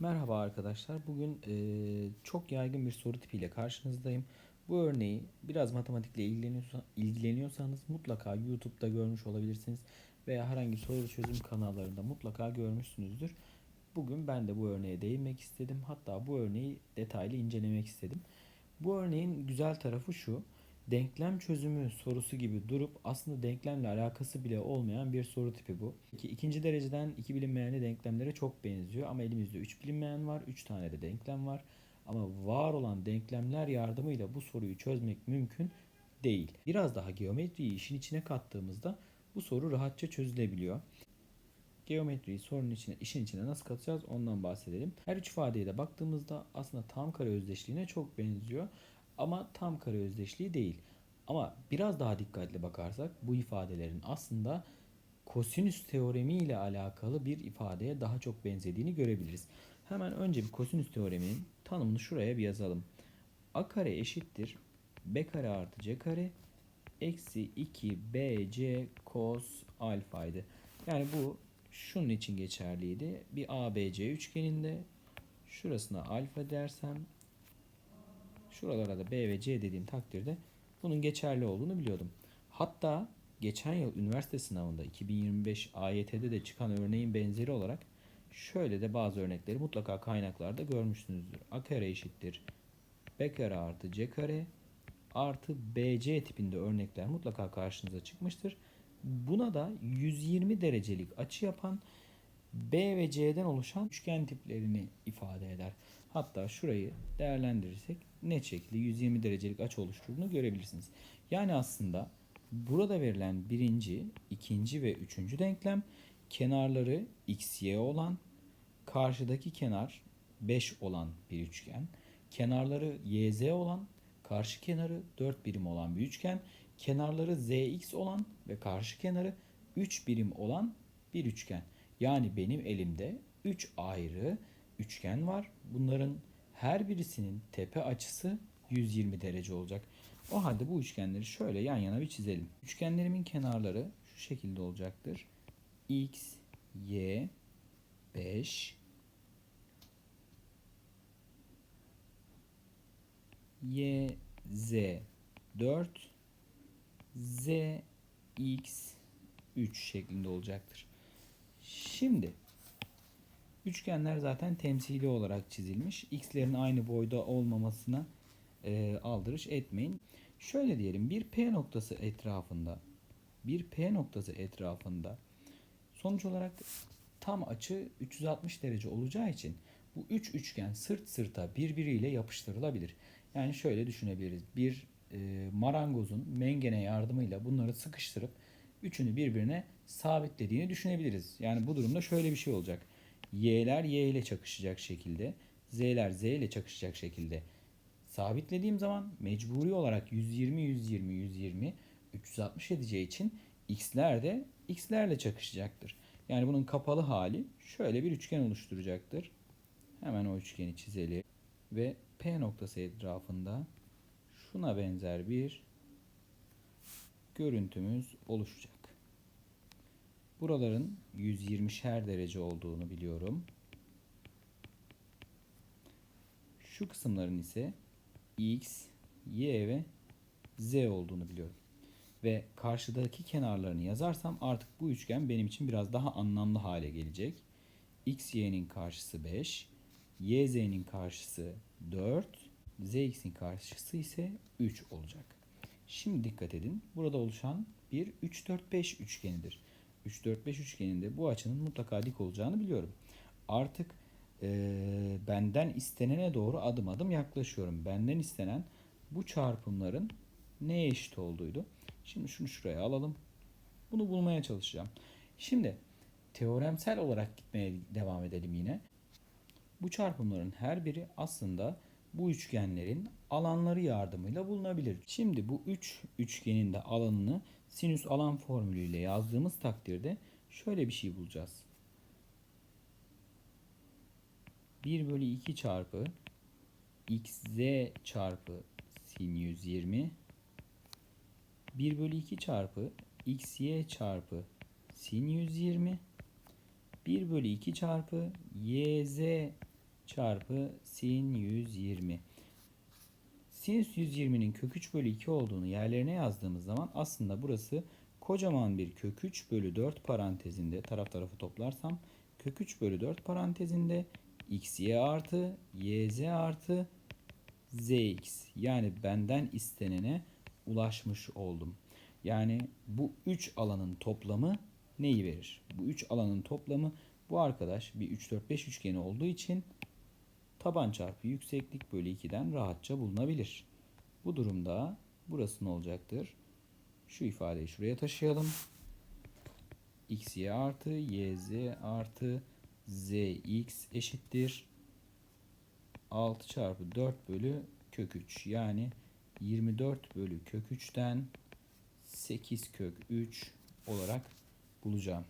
Merhaba arkadaşlar. Bugün eee, çok yaygın bir soru tipiyle karşınızdayım. Bu örneği biraz matematikle ilgileniyorsa, ilgileniyorsanız mutlaka YouTube'da görmüş olabilirsiniz veya herhangi soru çözüm kanallarında mutlaka görmüşsünüzdür. Bugün ben de bu örneğe değinmek istedim. Hatta bu örneği detaylı incelemek istedim. Bu örneğin güzel tarafı şu. Denklem çözümü sorusu gibi durup aslında denklemle alakası bile olmayan bir soru tipi bu. İki, ikinci dereceden iki bilinmeyenli denklemlere çok benziyor ama elimizde üç bilinmeyen var, üç tane de denklem var. Ama var olan denklemler yardımıyla bu soruyu çözmek mümkün değil. Biraz daha geometriyi işin içine kattığımızda bu soru rahatça çözülebiliyor. Geometriyi sorunun içine, işin içine nasıl katacağız ondan bahsedelim. Her üç ifadeye de baktığımızda aslında tam kare özdeşliğine çok benziyor. Ama tam kare özdeşliği değil. Ama biraz daha dikkatli bakarsak bu ifadelerin aslında kosinüs teoremi ile alakalı bir ifadeye daha çok benzediğini görebiliriz. Hemen önce bir kosinüs teoreminin tanımını şuraya bir yazalım. A kare eşittir B kare artı C kare eksi 2 BC cos alfaydı. Yani bu şunun için geçerliydi. Bir ABC üçgeninde şurasına alfa dersem şuralara da B ve C dediğim takdirde bunun geçerli olduğunu biliyordum. Hatta geçen yıl üniversite sınavında 2025 AYT'de de çıkan örneğin benzeri olarak şöyle de bazı örnekleri mutlaka kaynaklarda görmüşsünüzdür. A kare eşittir B kare artı C kare artı BC tipinde örnekler mutlaka karşınıza çıkmıştır. Buna da 120 derecelik açı yapan B ve C'den oluşan üçgen tiplerini ifade eder. Hatta şurayı değerlendirirsek net şekilde 120 derecelik açı oluşturduğunu görebilirsiniz. Yani aslında burada verilen birinci, ikinci ve üçüncü denklem kenarları x, y olan, karşıdaki kenar 5 olan bir üçgen, kenarları y, z olan, karşı kenarı 4 birim olan bir üçgen, kenarları zx olan ve karşı kenarı 3 birim olan bir üçgen. Yani benim elimde 3 ayrı üçgen var. Bunların her birisinin tepe açısı 120 derece olacak. O halde bu üçgenleri şöyle yan yana bir çizelim. Üçgenlerimin kenarları şu şekilde olacaktır. X, Y, 5, Y, Z, 4, Z, X, 3 şeklinde olacaktır. Şimdi üçgenler zaten temsili olarak çizilmiş. X'lerin aynı boyda olmamasına e, aldırış etmeyin. Şöyle diyelim bir P noktası etrafında bir P noktası etrafında sonuç olarak tam açı 360 derece olacağı için bu üç üçgen sırt sırta birbiriyle yapıştırılabilir. Yani şöyle düşünebiliriz. Bir e, marangozun mengene yardımıyla bunları sıkıştırıp üçünü birbirine sabitlediğini düşünebiliriz. Yani bu durumda şöyle bir şey olacak. Y'ler Y ile çakışacak şekilde, Z'ler Z ile çakışacak şekilde sabitlediğim zaman mecburi olarak 120 120 120 360 edeceği için x'ler de x'lerle çakışacaktır. Yani bunun kapalı hali şöyle bir üçgen oluşturacaktır. Hemen o üçgeni çizelim ve P noktası etrafında şuna benzer bir görüntümüz oluşacak. Buraların 120'şer derece olduğunu biliyorum. Şu kısımların ise x, y ve z olduğunu biliyorum. Ve karşıdaki kenarlarını yazarsam artık bu üçgen benim için biraz daha anlamlı hale gelecek. x, y'nin karşısı 5, y, z'nin karşısı 4, z, x'in karşısı ise 3 olacak. Şimdi dikkat edin. Burada oluşan bir 3, 4, 5 üçgenidir. 3, 4, 5 üçgeninde bu açının mutlaka dik olacağını biliyorum. Artık e, benden istenene doğru adım adım yaklaşıyorum. Benden istenen bu çarpımların neye eşit olduğuydu. Şimdi şunu şuraya alalım. Bunu bulmaya çalışacağım. Şimdi teoremsel olarak gitmeye devam edelim yine. Bu çarpımların her biri aslında bu üçgenlerin alanları yardımıyla bulunabilir. Şimdi bu üç üçgenin de alanını sinüs alan formülüyle yazdığımız takdirde şöyle bir şey bulacağız. 1 bölü 2 çarpı xz çarpı sin 120 1 bölü 2 çarpı xy çarpı sin 120 1 bölü 2 çarpı yz çarpı sin 120. Sinüs 120'nin kök 3 bölü 2 olduğunu yerlerine yazdığımız zaman aslında burası kocaman bir kök 3 bölü 4 parantezinde taraf tarafı toplarsam kök 3 bölü 4 parantezinde xy artı yz artı zx yani benden istenene ulaşmış oldum. Yani bu 3 alanın toplamı neyi verir? Bu 3 alanın toplamı bu arkadaş bir 3 4 5 üçgeni olduğu için taban çarpı yükseklik bölü 2'den rahatça bulunabilir. Bu durumda burası ne olacaktır? Şu ifadeyi şuraya taşıyalım. xy artı yz artı zx eşittir. 6 çarpı 4 bölü kök 3 yani 24 bölü kök 3'ten 8 kök 3 olarak bulacağım.